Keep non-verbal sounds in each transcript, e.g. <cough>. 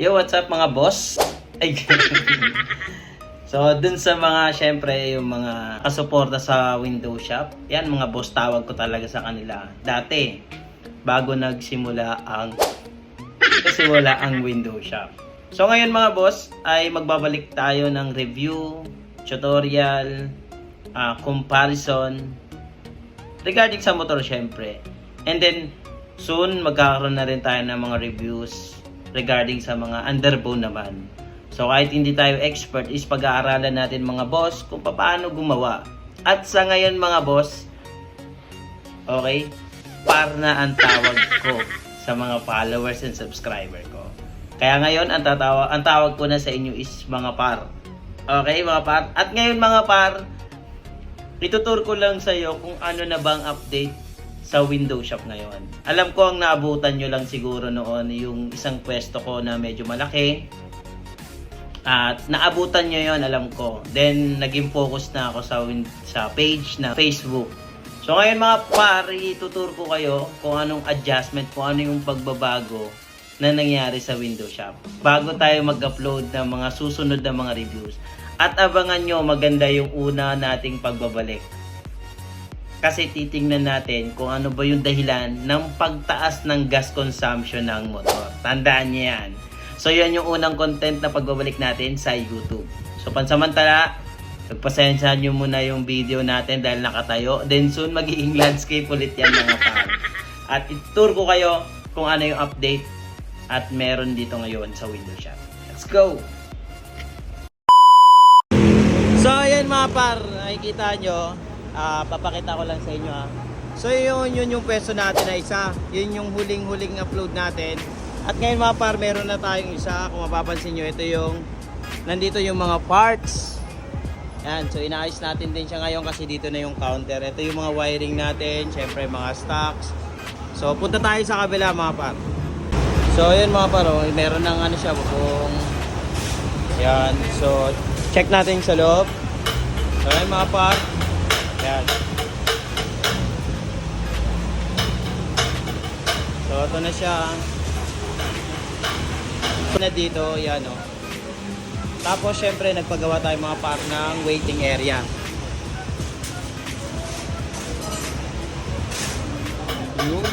Yo, what's up mga boss? Ay, <laughs> So, dun sa mga, syempre, yung mga kasuporta sa window shop, yan, mga boss tawag ko talaga sa kanila. Dati, bago nagsimula ang nagsimula ang window shop. So, ngayon mga boss, ay magbabalik tayo ng review, tutorial, ah, comparison, regarding sa motor syempre. And then, soon, magkakaroon na rin tayo ng mga reviews regarding sa mga underbone naman. So kahit hindi tayo expert is pag-aaralan natin mga boss kung paano gumawa. At sa ngayon mga boss, okay, par na ang tawag ko sa mga followers and subscriber ko. Kaya ngayon ang tatawa, ang tawag ko na sa inyo is mga par. Okay, mga par. At ngayon mga par, itutur ko lang sa iyo kung ano na bang update sa window shop ngayon. Alam ko ang naabutan nyo lang siguro noon yung isang pwesto ko na medyo malaki. At naabutan nyo yon alam ko. Then, naging focus na ako sa, win- sa page na Facebook. So, ngayon mga pari, tutur ko kayo kung anong adjustment, kung ano yung pagbabago na nangyari sa window shop. Bago tayo mag-upload ng mga susunod na mga reviews. At abangan nyo, maganda yung una nating pagbabalik. Kasi titingnan natin kung ano ba yung dahilan ng pagtaas ng gas consumption ng motor. Tandaan niyo yan. So yan yung unang content na pagbabalik natin sa YouTube. So pansamantala, pagpasensya nyo muna yung video natin dahil nakatayo. Then soon magiging landscape ulit yan mga pal. At itour ko kayo kung ano yung update at meron dito ngayon sa window shop. Let's go! So ayan mga par, nakikita nyo, ah, papakita ko lang sa inyo ha. So yun, yun yung pwesto natin na isa, yun yung huling-huling upload natin. At ngayon mga par, meron na tayong isa, kung mapapansin nyo, ito yung, nandito yung mga parts. Yan, so inaayos natin din siya ngayon kasi dito na yung counter. Ito yung mga wiring natin, syempre mga stocks. So punta tayo sa kabila mga par. So yun mga par, oh, meron ng ano siya, kung yan. So, check natin sa loob. So, ayan mga par. Yan. So, ito na siya. Ito na dito, yan o. Tapos, syempre, nagpagawa tayo mga par ng waiting area. Yun.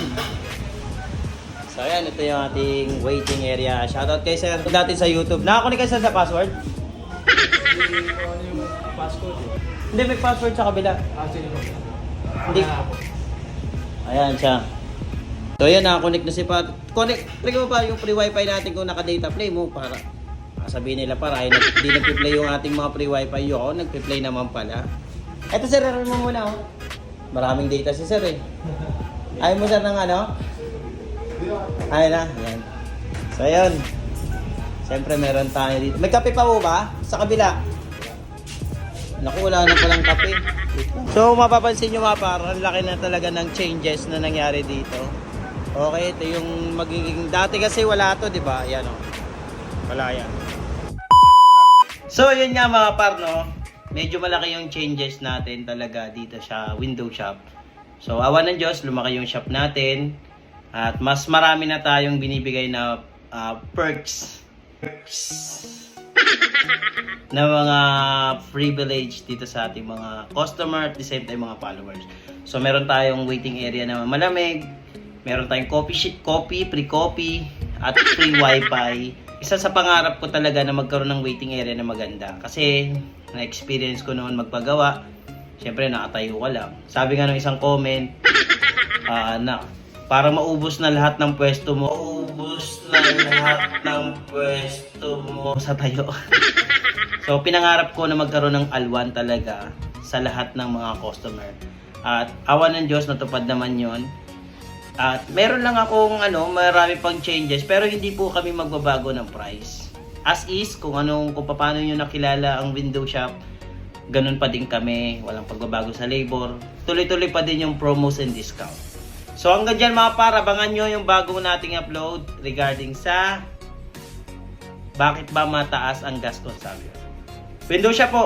So, ayan, ito yung ating waiting area. Shoutout kay sir natin sa YouTube. Nakakunik ka sa password? passcode eh. Hindi, may password sa kabila. Ah, ba? Hindi. Ayan siya. So, ayan, nakakunik na si Pat. Connect, play mo pa yung free wifi natin kung naka-data play mo para sabihin nila para ay nag, di nagpi-play yung ating mga free wifi yun. Ako, nagpi-play naman pala. Eto sir, ano mo muna oh. Maraming data si sir eh. <laughs> Ayaw mo sir ng ano? Ay na, yan. So, ayun. Siyempre, meron tayo dito. May kape pa po ba? Sa kabila? Naku, wala na palang kape. So, mapapansin nyo mga par, ang laki na talaga ng changes na nangyari dito. Okay, ito yung magiging... Dati kasi wala to, di ba? Yan o. Wala yan. So, yun nga mga par, no? Medyo malaki yung changes natin talaga dito sa window shop. So, awa ng Diyos, lumaki yung shop natin. At mas marami na tayong binibigay na ah, perks. Perks. <laughs> na mga privilege dito sa ating mga customer at the same time mga followers. So, meron tayong waiting area na malamig. Meron tayong coffee sheet, coffee, free coffee, at free wifi. Isa sa pangarap ko talaga na magkaroon ng waiting area na maganda. Kasi, na-experience ko noon magpagawa. Siyempre, nakatayo ka lang. Sabi nga ng isang comment, <laughs> ah na, para maubos na lahat ng pwesto mo. Maubos na lahat ng pwesto mo sa tayo. <laughs> so, pinangarap ko na magkaroon ng alwan talaga sa lahat ng mga customer. At awan ng Diyos, natupad naman yon. At meron lang akong ano, marami pang changes pero hindi po kami magbabago ng price. As is, kung anong kung paano niyo nakilala ang window shop, ganun pa din kami, walang pagbabago sa labor. Tuloy-tuloy pa din yung promos and discount. So hanggang dyan mga para, abangan nyo yung bago nating upload regarding sa bakit ba mataas ang gas consumption. Window shop po,